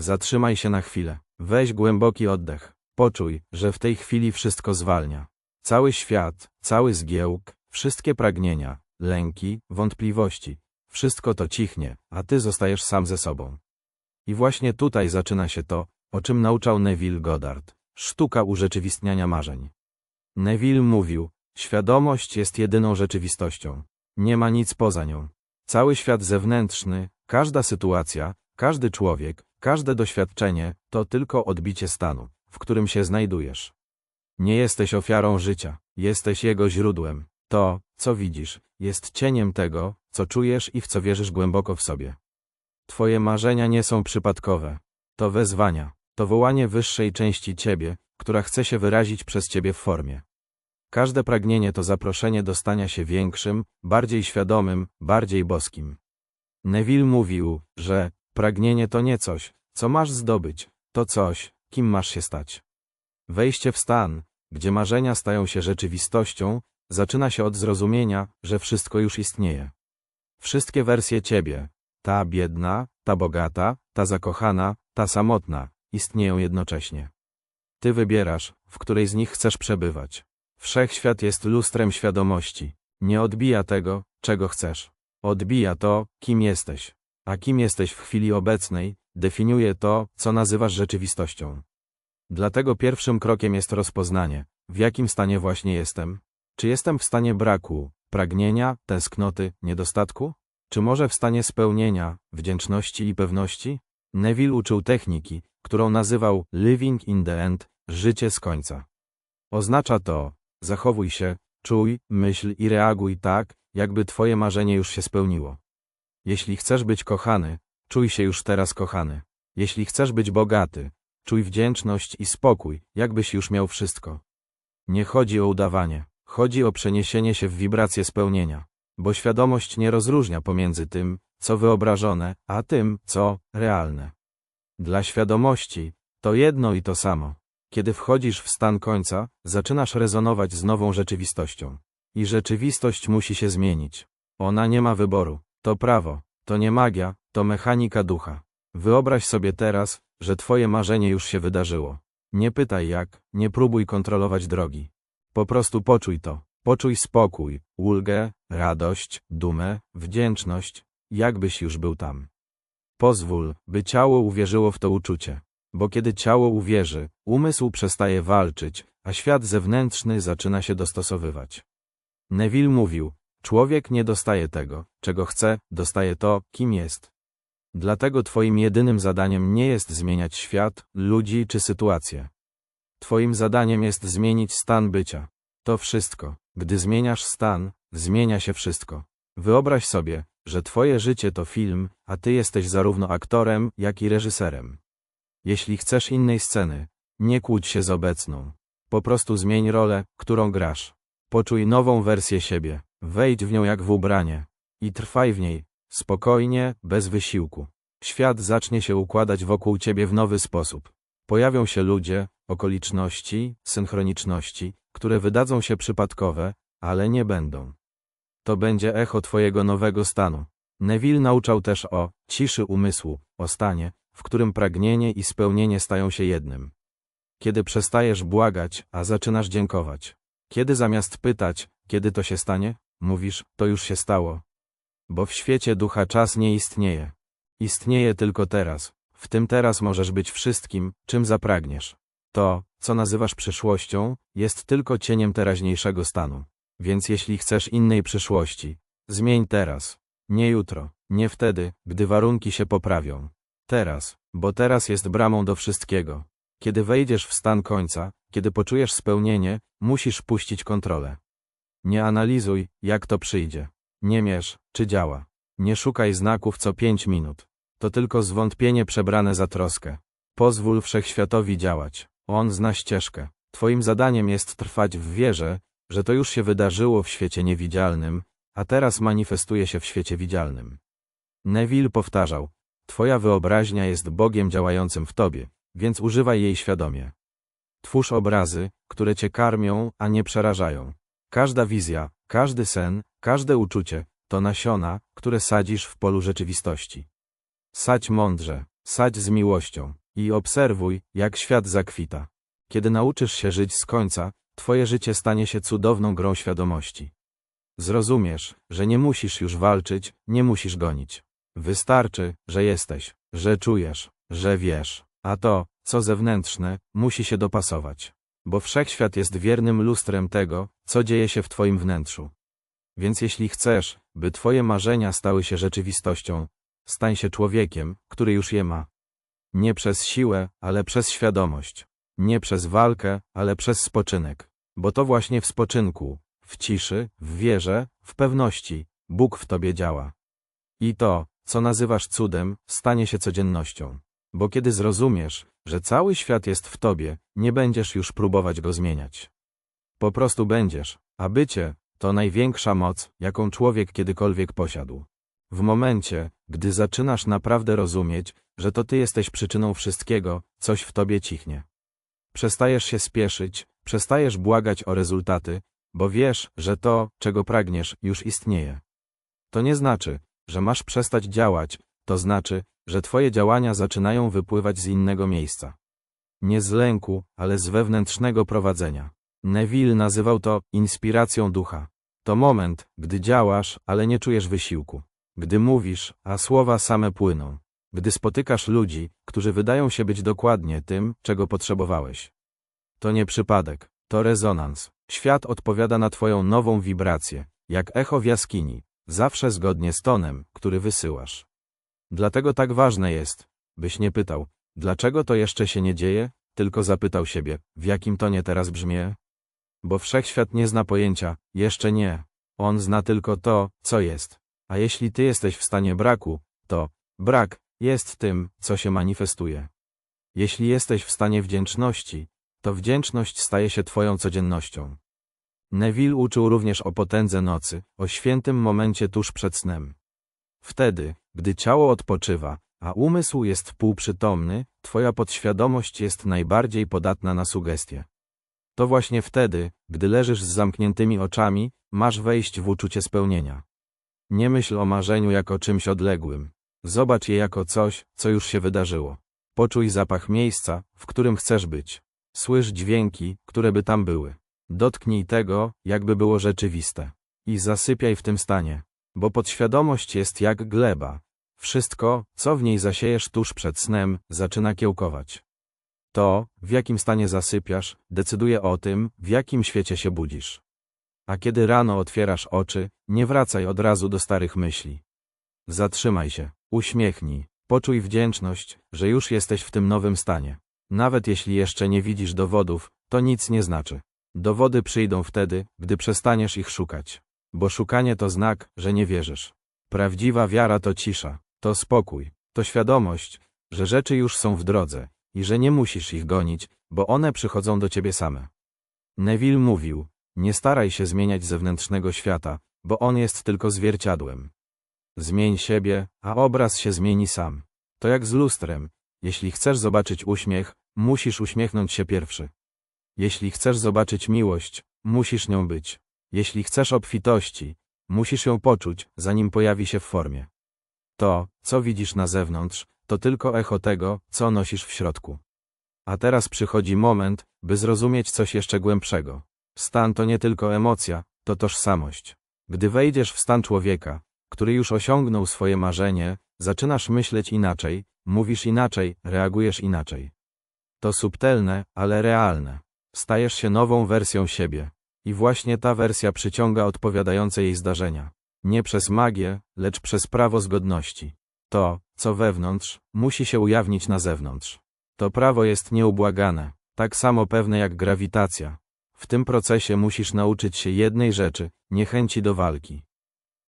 Zatrzymaj się na chwilę. Weź głęboki oddech. Poczuj, że w tej chwili wszystko zwalnia. Cały świat, cały zgiełk, wszystkie pragnienia, lęki, wątpliwości. Wszystko to cichnie, a ty zostajesz sam ze sobą. I właśnie tutaj zaczyna się to, o czym nauczał Neville Goddard. Sztuka urzeczywistniania marzeń. Neville mówił, świadomość jest jedyną rzeczywistością. Nie ma nic poza nią. Cały świat zewnętrzny, każda sytuacja, każdy człowiek, każde doświadczenie to tylko odbicie stanu, w którym się znajdujesz. Nie jesteś ofiarą życia, jesteś jego źródłem. To, co widzisz, jest cieniem tego, co czujesz i w co wierzysz głęboko w sobie. Twoje marzenia nie są przypadkowe. To wezwania, to wołanie wyższej części ciebie, która chce się wyrazić przez ciebie w formie. Każde pragnienie to zaproszenie do stania się większym, bardziej świadomym, bardziej boskim. Neville mówił, że pragnienie to nie coś, co masz zdobyć, to coś, kim masz się stać. Wejście w stan, gdzie marzenia stają się rzeczywistością, zaczyna się od zrozumienia, że wszystko już istnieje. Wszystkie wersje ciebie, ta biedna, ta bogata, ta zakochana, ta samotna, istnieją jednocześnie. Ty wybierasz, w której z nich chcesz przebywać. Wszechświat jest lustrem świadomości. Nie odbija tego, czego chcesz. Odbija to, kim jesteś. A kim jesteś w chwili obecnej, definiuje to, co nazywasz rzeczywistością. Dlatego pierwszym krokiem jest rozpoznanie, w jakim stanie właśnie jestem. Czy jestem w stanie braku, pragnienia, tęsknoty, niedostatku? Czy może w stanie spełnienia, wdzięczności i pewności? Neville uczył techniki, którą nazywał living in the end, życie z końca. Oznacza to, zachowuj się, czuj, myśl i reaguj tak, jakby twoje marzenie już się spełniło. Jeśli chcesz być kochany, czuj się już teraz kochany. Jeśli chcesz być bogaty, czuj wdzięczność i spokój, jakbyś już miał wszystko. Nie chodzi o udawanie, chodzi o przeniesienie się w wibrację spełnienia, bo świadomość nie rozróżnia pomiędzy tym, co wyobrażone, a tym, co realne. Dla świadomości to jedno i to samo. Kiedy wchodzisz w stan końca, zaczynasz rezonować z nową rzeczywistością. I rzeczywistość musi się zmienić. Ona nie ma wyboru. To prawo, to nie magia, to mechanika ducha. Wyobraź sobie teraz, że twoje marzenie już się wydarzyło. Nie pytaj jak, nie próbuj kontrolować drogi. Po prostu poczuj to. Poczuj spokój, ulgę, radość, dumę, wdzięczność, jakbyś już był tam. Pozwól, by ciało uwierzyło w to uczucie. Bo kiedy ciało uwierzy, umysł przestaje walczyć, a świat zewnętrzny zaczyna się dostosowywać. Neville mówił, człowiek nie dostaje tego, czego chce, dostaje to, kim jest. Dlatego twoim jedynym zadaniem nie jest zmieniać świat, ludzi czy sytuację. Twoim zadaniem jest zmienić stan bycia. To wszystko. Gdy zmieniasz stan, zmienia się wszystko. Wyobraź sobie, że twoje życie to film, a ty jesteś zarówno aktorem, jak i reżyserem. Jeśli chcesz innej sceny, nie kłóć się z obecną. Po prostu zmień rolę, którą grasz. Poczuj nową wersję siebie, wejdź w nią jak w ubranie i trwaj w niej, spokojnie, bez wysiłku. Świat zacznie się układać wokół ciebie w nowy sposób. Pojawią się ludzie, okoliczności, synchroniczności, które wydadzą się przypadkowe, ale nie będą. To będzie echo twojego nowego stanu. Neville nauczał też o ciszy umysłu, o stanie, w którym pragnienie i spełnienie stają się jednym. Kiedy przestajesz błagać, a zaczynasz dziękować. Kiedy zamiast pytać, kiedy to się stanie, mówisz, to już się stało. Bo w świecie ducha czas nie istnieje. Istnieje tylko teraz. W tym teraz możesz być wszystkim, czym zapragniesz. To, co nazywasz przyszłością, jest tylko cieniem teraźniejszego stanu. Więc jeśli chcesz innej przyszłości, zmień teraz. Nie jutro, nie wtedy, gdy warunki się poprawią. Teraz, bo teraz jest bramą do wszystkiego. Kiedy wejdziesz w stan końca, kiedy poczujesz spełnienie, musisz puścić kontrolę. Nie analizuj, jak to przyjdzie. Nie mierz, czy działa. Nie szukaj znaków co pięć minut. To tylko zwątpienie przebrane za troskę. Pozwól wszechświatowi działać. On zna ścieżkę. Twoim zadaniem jest trwać w wierze, że to już się wydarzyło w świecie niewidzialnym, a teraz manifestuje się w świecie widzialnym. Neville powtarzał, Twoja wyobraźnia jest Bogiem działającym w Tobie, więc używaj jej świadomie. Twórz obrazy, które Cię karmią, a nie przerażają. Każda wizja, każdy sen, każde uczucie to nasiona, które sadzisz w polu rzeczywistości. Sadź mądrze, Sadź z miłością i obserwuj, jak świat zakwita. Kiedy nauczysz się żyć z końca, twoje życie stanie się cudowną grą świadomości. Zrozumiesz, że nie musisz już walczyć, nie musisz gonić. Wystarczy, że jesteś, że czujesz, że wiesz, a to, co zewnętrzne, musi się dopasować. Bo wszechświat jest wiernym lustrem tego, co dzieje się w twoim wnętrzu. Więc jeśli chcesz, by twoje marzenia stały się rzeczywistością, stań się człowiekiem, który już je ma. Nie przez siłę, ale przez świadomość. Nie przez walkę, ale przez spoczynek. Bo to właśnie w spoczynku, w ciszy, w wierze, w pewności, Bóg w tobie działa. I to, co nazywasz cudem, stanie się codziennością. Bo kiedy zrozumiesz, że cały świat jest w tobie, nie będziesz już próbować go zmieniać. Po prostu będziesz, a bycie to największa moc, jaką człowiek kiedykolwiek posiadł. W momencie, gdy zaczynasz naprawdę rozumieć, że to ty jesteś przyczyną wszystkiego, coś w tobie cichnie. Przestajesz się spieszyć, przestajesz błagać o rezultaty, bo wiesz, że to, czego pragniesz, już istnieje. To nie znaczy, że masz przestać działać, to znaczy, że twoje działania zaczynają wypływać z innego miejsca. Nie z lęku, ale z wewnętrznego prowadzenia. Neville nazywał to inspiracją ducha. To moment, gdy działasz, ale nie czujesz wysiłku. Gdy mówisz, a słowa same płyną. Gdy spotykasz ludzi, którzy wydają się być dokładnie tym, czego potrzebowałeś. To nie przypadek, to rezonans. Świat odpowiada na twoją nową wibrację, jak echo w jaskini, zawsze zgodnie z tonem, który wysyłasz. Dlatego tak ważne jest, byś nie pytał, dlaczego to jeszcze się nie dzieje, tylko zapytał siebie, w jakim tonie teraz brzmię? Bo wszechświat nie zna pojęcia, jeszcze nie. On zna tylko to, co jest. A jeśli ty jesteś w stanie braku, to brak jest tym, co się manifestuje. Jeśli jesteś w stanie wdzięczności, to wdzięczność staje się twoją codziennością. Neville uczył również o potędze nocy, o świętym momencie tuż przed snem. Wtedy, gdy ciało odpoczywa, a umysł jest półprzytomny, twoja podświadomość jest najbardziej podatna na sugestie. To właśnie wtedy, gdy leżysz z zamkniętymi oczami, masz wejść w uczucie spełnienia. Nie myśl o marzeniu jako czymś odległym. Zobacz je jako coś, co już się wydarzyło. Poczuj zapach miejsca, w którym chcesz być. Słysz dźwięki, które by tam były. Dotknij tego, jakby było rzeczywiste. I zasypiaj w tym stanie. Bo podświadomość jest jak gleba. Wszystko, co w niej zasiejesz tuż przed snem, zaczyna kiełkować. To, w jakim stanie zasypiasz, decyduje o tym, w jakim świecie się budzisz. A kiedy rano otwierasz oczy, nie wracaj od razu do starych myśli. Zatrzymaj się, uśmiechnij, poczuj wdzięczność, że już jesteś w tym nowym stanie. Nawet jeśli jeszcze nie widzisz dowodów, to nic nie znaczy. Dowody przyjdą wtedy, gdy przestaniesz ich szukać. Bo szukanie to znak, że nie wierzysz. Prawdziwa wiara to cisza, to spokój, to świadomość, że rzeczy już są w drodze i że nie musisz ich gonić, bo one przychodzą do ciebie same. Neville mówił, nie staraj się zmieniać zewnętrznego świata, bo on jest tylko zwierciadłem. Zmień siebie, a obraz się zmieni sam. To jak z lustrem. Jeśli chcesz zobaczyć uśmiech, musisz uśmiechnąć się pierwszy. Jeśli chcesz zobaczyć miłość, musisz nią być. Jeśli chcesz obfitości, musisz ją poczuć, zanim pojawi się w formie. To, co widzisz na zewnątrz, to tylko echo tego, co nosisz w środku. A teraz przychodzi moment, by zrozumieć coś jeszcze głębszego. Stan to nie tylko emocja, to tożsamość. Gdy wejdziesz w stan człowieka, który już osiągnął swoje marzenie, zaczynasz myśleć inaczej, mówisz inaczej, reagujesz inaczej. To subtelne, ale realne. Stajesz się nową wersją siebie. I właśnie ta wersja przyciąga odpowiadające jej zdarzenia. Nie przez magię, lecz przez prawo zgodności. To, co wewnątrz, musi się ujawnić na zewnątrz. To prawo jest nieubłagane, tak samo pewne jak grawitacja. W tym procesie musisz nauczyć się jednej rzeczy, niechęci do walki.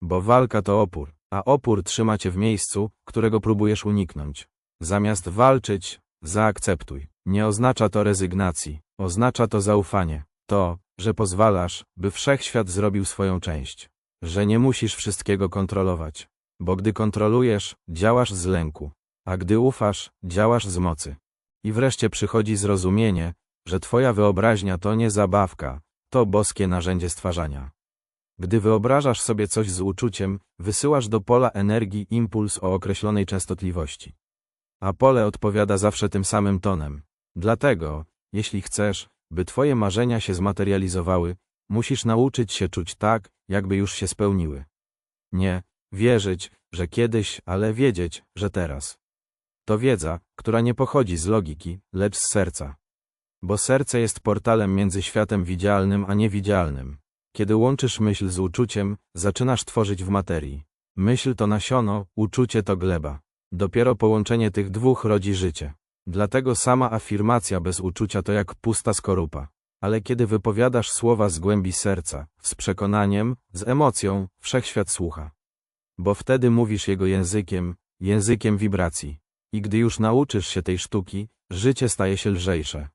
Bo walka to opór, a opór trzyma cię w miejscu, którego próbujesz uniknąć. Zamiast walczyć, zaakceptuj. Nie oznacza to rezygnacji, oznacza to zaufanie. To, że pozwalasz, by wszechświat zrobił swoją część. Że nie musisz wszystkiego kontrolować. Bo gdy kontrolujesz, działasz z lęku. A gdy ufasz, działasz z mocy. I wreszcie przychodzi zrozumienie, że twoja wyobraźnia to nie zabawka, to boskie narzędzie stwarzania. Gdy wyobrażasz sobie coś z uczuciem, wysyłasz do pola energii impuls o określonej częstotliwości. A pole odpowiada zawsze tym samym tonem. Dlatego, jeśli chcesz, by twoje marzenia się zmaterializowały, musisz nauczyć się czuć tak, jakby już się spełniły. Nie wierzyć, że kiedyś, ale wiedzieć, że teraz. To wiedza, która nie pochodzi z logiki, lecz z serca. Bo serce jest portalem między światem widzialnym a niewidzialnym. Kiedy łączysz myśl z uczuciem, zaczynasz tworzyć w materii. Myśl to nasiono, uczucie to gleba. Dopiero połączenie tych dwóch rodzi życie. Dlatego sama afirmacja bez uczucia to jak pusta skorupa. Ale kiedy wypowiadasz słowa z głębi serca, z przekonaniem, z emocją, wszechświat słucha. Bo wtedy mówisz jego językiem, językiem wibracji. I gdy już nauczysz się tej sztuki, życie staje się lżejsze.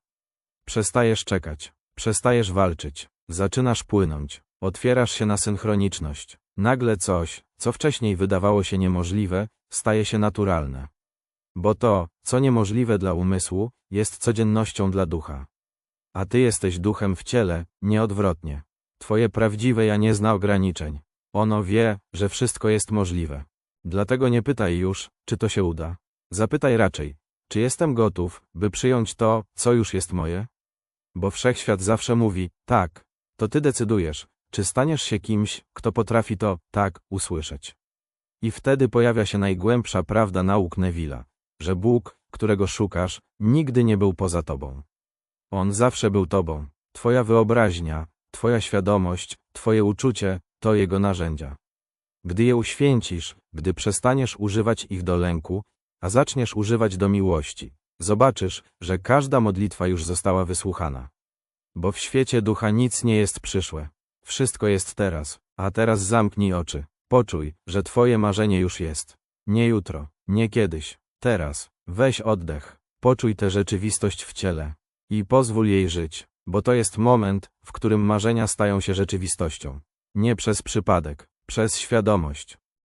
Przestajesz czekać, przestajesz walczyć, zaczynasz płynąć, otwierasz się na synchroniczność. Nagle coś, co wcześniej wydawało się niemożliwe, staje się naturalne. Bo to, co niemożliwe dla umysłu, jest codziennością dla ducha. A ty jesteś duchem w ciele, nie odwrotnie. Twoje prawdziwe ja nie zna ograniczeń. Ono wie, że wszystko jest możliwe. Dlatego nie pytaj już, czy to się uda. Zapytaj raczej, czy jestem gotów, by przyjąć to, co już jest moje? Bo wszechświat zawsze mówi, tak, to ty decydujesz, czy staniesz się kimś, kto potrafi to, tak, usłyszeć. I wtedy pojawia się najgłębsza prawda nauk Neville'a, że Bóg, którego szukasz, nigdy nie był poza tobą. On zawsze był tobą. Twoja wyobraźnia, twoja świadomość, twoje uczucie, to jego narzędzia. Gdy je uświęcisz, gdy przestaniesz używać ich do lęku, a zaczniesz używać do miłości, zobaczysz, że każda modlitwa już została wysłuchana. Bo w świecie ducha nic nie jest przyszłe. Wszystko jest teraz, a teraz zamknij oczy. Poczuj, że twoje marzenie już jest. Nie jutro, nie kiedyś, teraz. Weź oddech, poczuj tę rzeczywistość w ciele i pozwól jej żyć, bo to jest moment, w którym marzenia stają się rzeczywistością. Nie przez przypadek, przez świadomość.